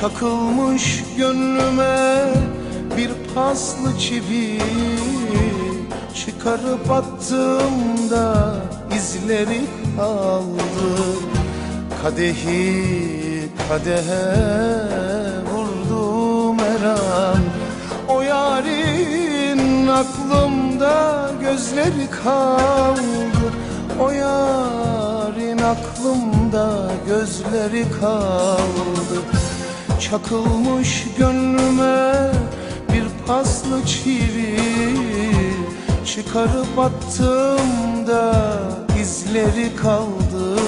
Çakılmış gönlüme bir paslı çivi Çıkarıp attığımda izleri kaldı. Kadehi kadehe vurdum her an. O yarin aklımda gözleri kaldı. O yarin aklımda gözleri kaldı Çakılmış gönlüme bir paslı çivi Çıkarıp attığımda izleri kaldı.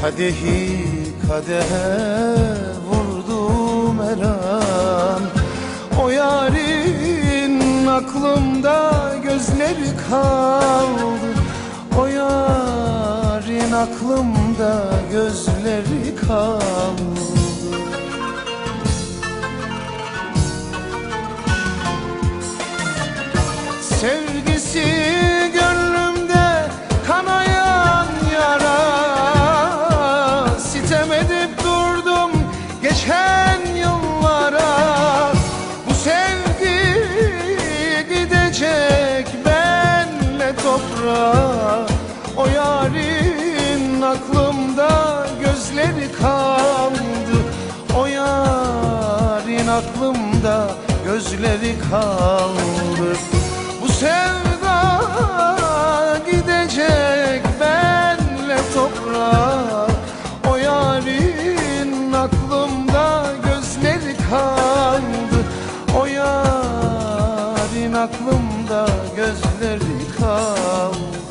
Kadehi kadehe vurdum her an. O yarin aklımda gözleri kaldı. O yarin aklımda gözleri kaldı Sevgisi gönlümde kanayan yara. Sitem edip durdum geçen yıllara. Bu sevgi gidecek benle toprağa. O yarin aklımda gözleri kaldı. O yarin aklımda gözleri kaldı aklımda gözleri kaldı